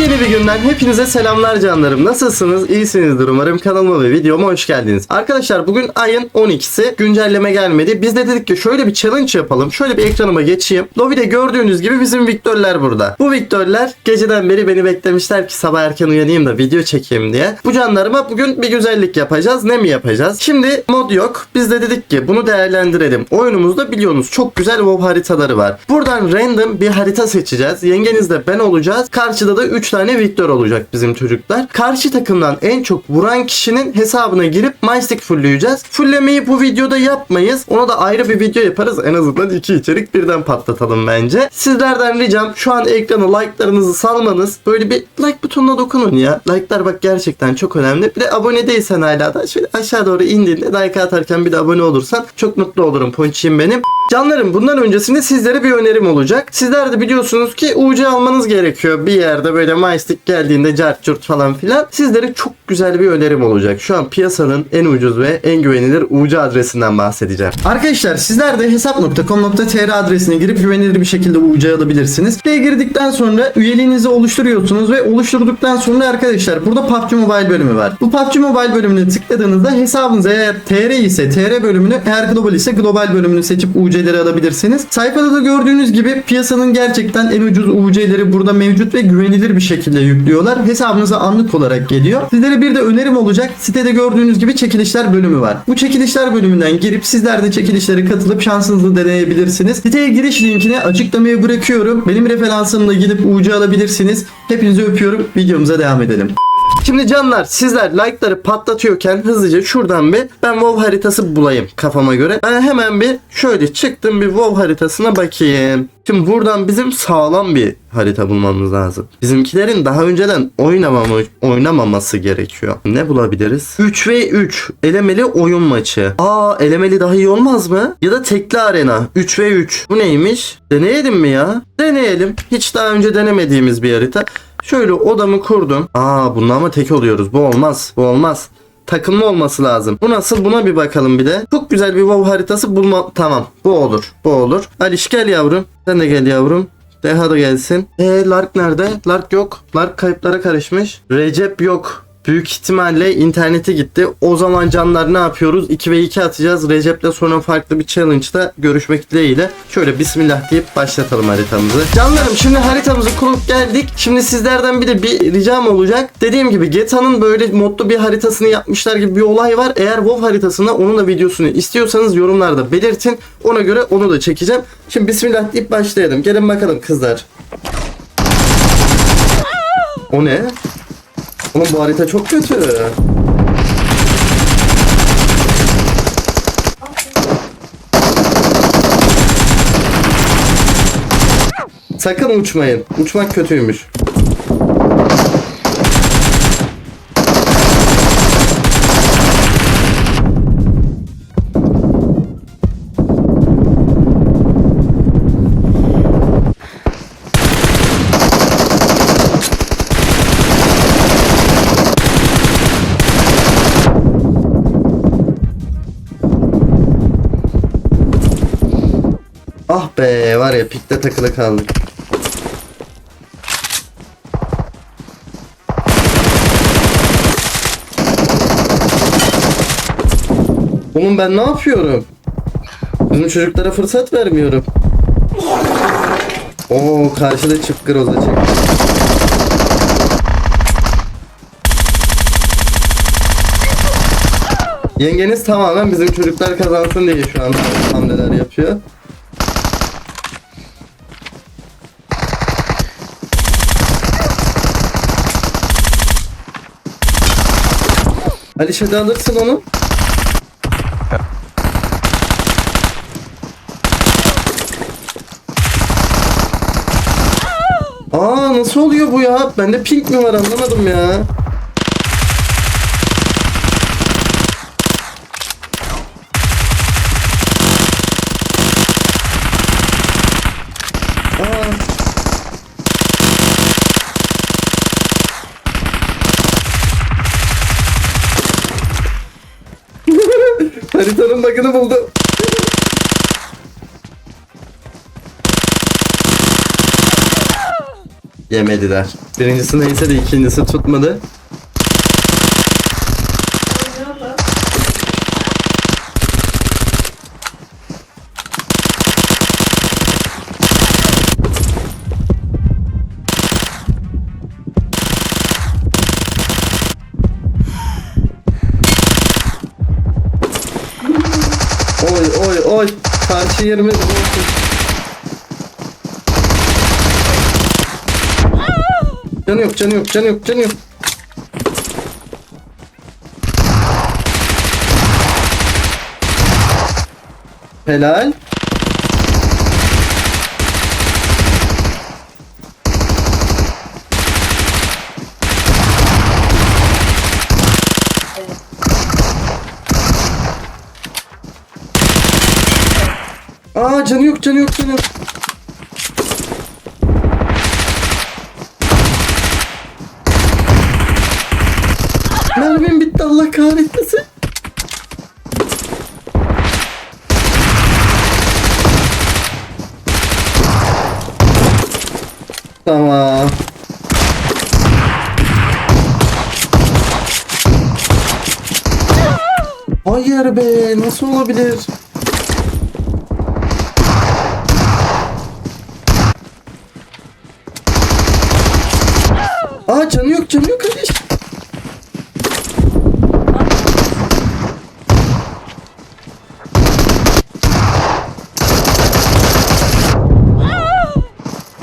Yepyeni bir günden hepinize selamlar canlarım. Nasılsınız? İyisinizdir umarım. Kanalıma ve videoma hoş geldiniz. Arkadaşlar bugün ayın 12'si. Güncelleme gelmedi. Biz de dedik ki şöyle bir challenge yapalım. Şöyle bir ekranıma geçeyim. Lobby'de gördüğünüz gibi bizim Viktörler burada. Bu Viktörler geceden beri beni beklemişler ki sabah erken uyanayım da video çekeyim diye. Bu canlarıma bugün bir güzellik yapacağız. Ne mi yapacağız? Şimdi mod yok. Biz de dedik ki bunu değerlendirelim. Oyunumuzda biliyorsunuz çok güzel WoW haritaları var. Buradan random bir harita seçeceğiz. Yengeniz de ben olacağız. Karşıda da 3 tane Victor olacak bizim çocuklar. Karşı takımdan en çok vuran kişinin hesabına girip MyStick fullleyeceğiz. Fulllemeyi bu videoda yapmayız. Ona da ayrı bir video yaparız. En azından iki içerik birden patlatalım bence. Sizlerden ricam şu an ekrana like'larınızı salmanız. Böyle bir like butonuna dokunun ya. Like'lar bak gerçekten çok önemli. Bir de abone değilsen hala da şöyle aşağı doğru indiğinde like atarken bir de abone olursan çok mutlu olurum ponçiyim benim. Canlarım bundan öncesinde sizlere bir önerim olacak. Sizler de biliyorsunuz ki UC almanız gerekiyor. Bir yerde böyle MyStick geldiğinde cart curt falan filan. Sizlere çok güzel bir önerim olacak. Şu an piyasanın en ucuz ve en güvenilir UC adresinden bahsedeceğim. Arkadaşlar sizler de hesap.com.tr adresine girip güvenilir bir şekilde UC alabilirsiniz. Siteye girdikten sonra üyeliğinizi oluşturuyorsunuz ve oluşturduktan sonra arkadaşlar burada PUBG Mobile bölümü var. Bu PUBG Mobile bölümüne tıkladığınızda hesabınız eğer TR ise TR bölümünü eğer global ise global bölümünü seçip UC'leri alabilirsiniz. Sayfada da gördüğünüz gibi piyasanın gerçekten en ucuz UC'leri burada mevcut ve güvenilir bir şekilde yüklüyorlar. Hesabınıza anlık olarak geliyor. Sizlere bir de önerim olacak. Sitede gördüğünüz gibi çekilişler bölümü var. Bu çekilişler bölümünden girip sizler de çekilişlere katılıp şansınızı deneyebilirsiniz. Siteye giriş linkini açıklamaya bırakıyorum. Benim referansımla gidip UC alabilirsiniz. Hepinizi öpüyorum. Videomuza devam edelim. Şimdi canlar sizler like'ları patlatıyorken hızlıca şuradan bir ben WoW haritası bulayım kafama göre. Ben hemen bir şöyle çıktım bir WoW haritasına bakayım. Şimdi buradan bizim sağlam bir harita bulmamız lazım. Bizimkilerin daha önceden oynamamı, oynamaması gerekiyor. Ne bulabiliriz? 3 ve 3 elemeli oyun maçı. Aa elemeli daha iyi olmaz mı? Ya da tekli arena 3 ve 3. Bu neymiş? Deneyelim mi ya? Deneyelim. Hiç daha önce denemediğimiz bir harita. Şöyle odamı kurdum. Aa bununla ama tek oluyoruz. Bu olmaz. Bu olmaz. Takımlı olması lazım. Bu nasıl? Buna bir bakalım bir de. Çok güzel bir WoW haritası bulma. Tamam. Bu olur. Bu olur. Aliş gel yavrum. Sen de gel yavrum. Deha da gelsin. Ee Lark nerede? Lark yok. Lark kayıplara karışmış. Recep yok. Büyük ihtimalle interneti gitti. O zaman canlar ne yapıyoruz? 2 ve 2 atacağız. Recep'le sonra farklı bir challenge'da görüşmek dileğiyle. Şöyle bismillah deyip başlatalım haritamızı. Canlarım şimdi haritamızı kurup geldik. Şimdi sizlerden bir de bir ricam olacak. Dediğim gibi GTA'nın böyle modlu bir haritasını yapmışlar gibi bir olay var. Eğer WoW haritasına onun da videosunu istiyorsanız yorumlarda belirtin. Ona göre onu da çekeceğim. Şimdi bismillah deyip başlayalım. Gelin bakalım kızlar. O ne? Oğlum bu harita çok kötü. Sakın uçmayın. Uçmak kötüymüş. Var ya pikte takılı kaldık. Oğlum ben ne yapıyorum? Bizim çocuklara fırsat vermiyorum. Oo karşıda çift groza çek. Yengeniz tamamen bizim çocuklar kazansın diye şu an hamleler yapıyor. Alişe de alırsın onu. Aa nasıl oluyor bu ya? Bende pink mi var anlamadım ya. Aa. Haritanın bug'ını buldum. Yemediler. Birincisi neyse de ikincisi tutmadı. Karşı yerimiz olsun. Canı yok, canı yok, canı yok, canı yok. Helal. Aa canı yok, canı yok, canı yok. Mermim bitti Allah kahretmesin. Tamam. Hayır be nasıl olabilir? Aa canı yok canı yok kardeş.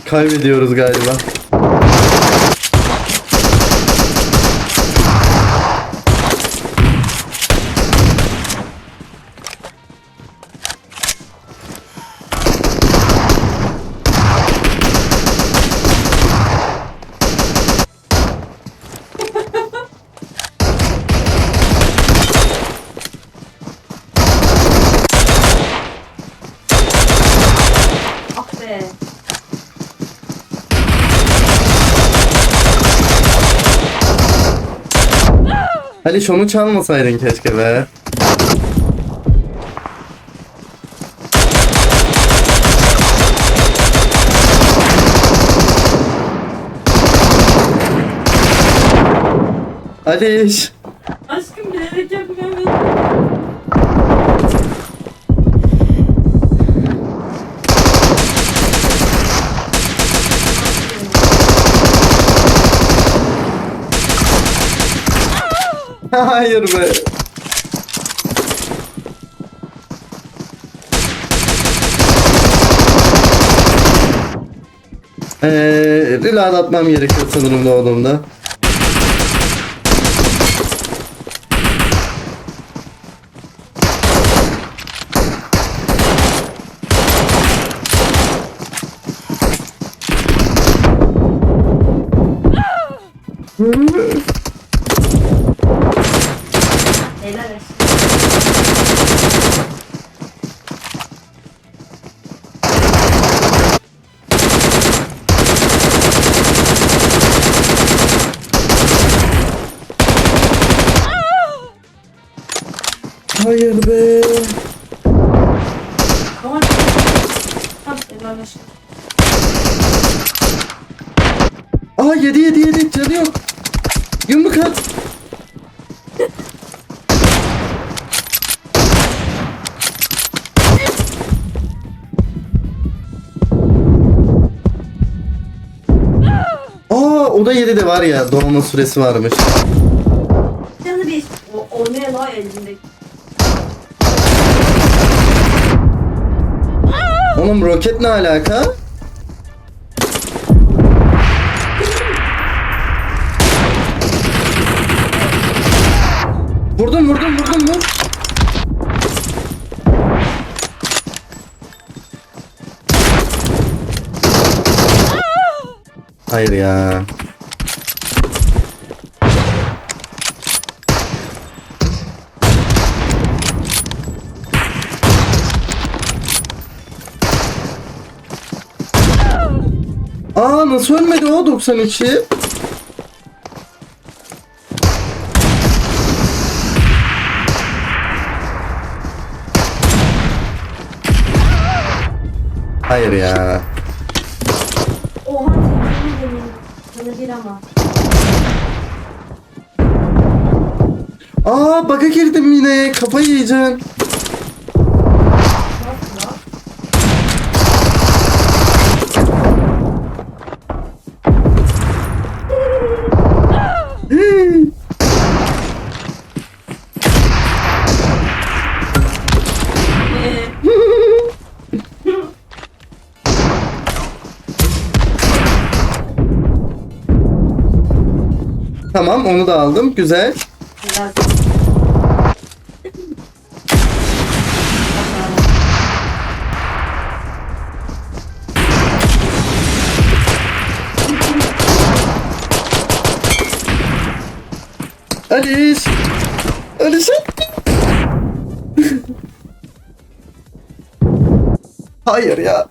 Kaybediyoruz galiba. Be. Ali şunu çalmasaydın keşke be. Ali hayır be. Eee reload atmam gerekiyor sanırım doğduğumda. Helal Hayır be. Ama Tamam helal olsun. Aa yedi yedi yedi canı yok. Yumruk at. Aa o da yedi de var ya dolma süresi varmış. Canı bir. O, o ne la elindeki? Oğlum roket ne alaka? Vurdum vurdum vurdum vur. Hayır ya. Aa nasıl ölmedi o 93'i? Hayır ya. Oha. Sana bir ama. Aa baka girdim yine. Kafayı yiyeceğim. Tamam onu da aldım. Güzel. Aliş. Aliş. Hayır ya.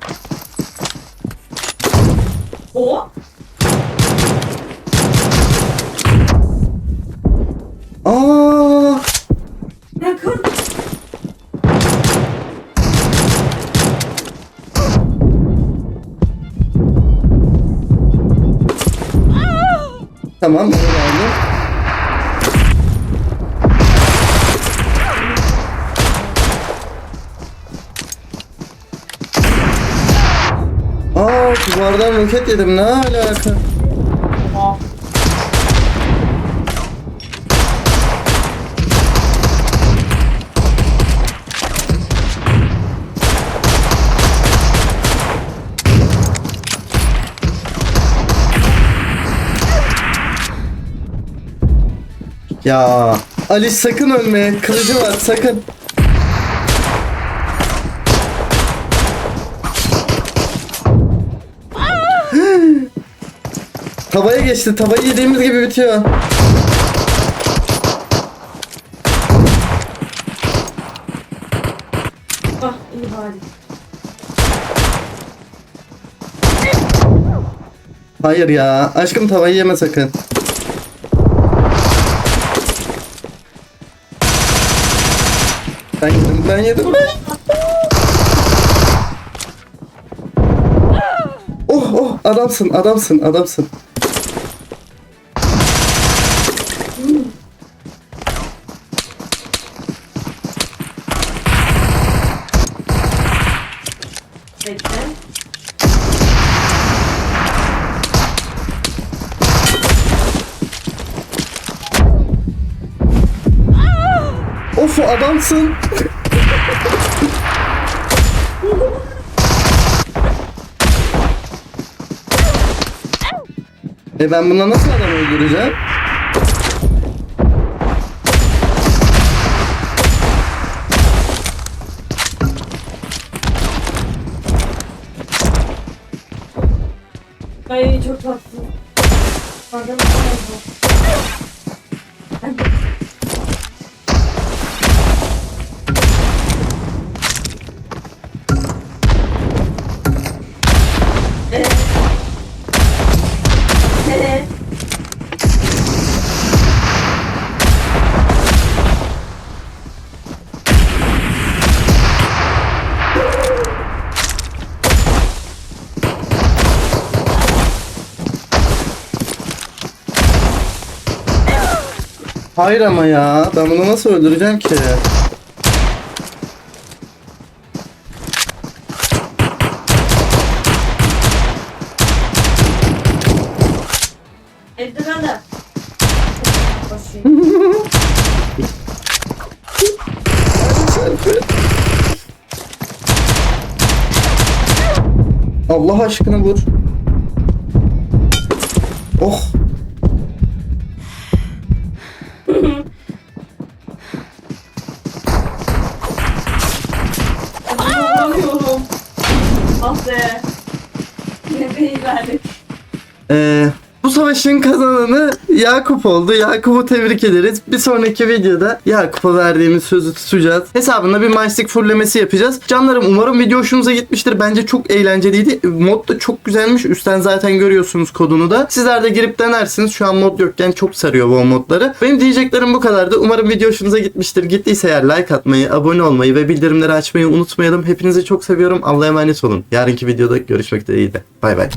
O. Aa. Yakın. Tamam onu aldım. Aa duvardan roket yedim ne alaka? Oha. Ya Ali sakın ölme kılıcı var sakın. Tavaya geçti tavayı yediğimiz gibi bitiyor. Ah iyi bari. Hayır ya aşkım tavayı yeme sakın. Ben yedim ben yedim. Oh oh adamsın adamsın adamsın. Of adamsın. E ben buna nasıl adam öldüreceğim? Ay çok tatlı. Adam Hayır ama ya ben bunu nasıl öldüreceğim ki? Evde ben de. Basayım. Allah aşkına vur. Oh. Ah. Ne beylerdik. Ee, bu savaşın kazananı Yakup oldu. Yakup'u tebrik ederiz. Bir sonraki videoda Yakup'a verdiğimiz sözü tutacağız. Hesabında bir maçlık fullemesi yapacağız. Canlarım umarım video hoşunuza gitmiştir. Bence çok eğlenceliydi. Mod da çok güzelmiş. Üstten zaten görüyorsunuz kodunu da. Sizler de girip denersiniz. Şu an mod yokken çok sarıyor bu modları. Benim diyeceklerim bu kadardı. Umarım video hoşunuza gitmiştir. Gittiyse eğer like atmayı, abone olmayı ve bildirimleri açmayı unutmayalım. Hepinizi çok seviyorum. Allah'a emanet olun. Yarınki videoda görüşmek dileğiyle. Bay bay.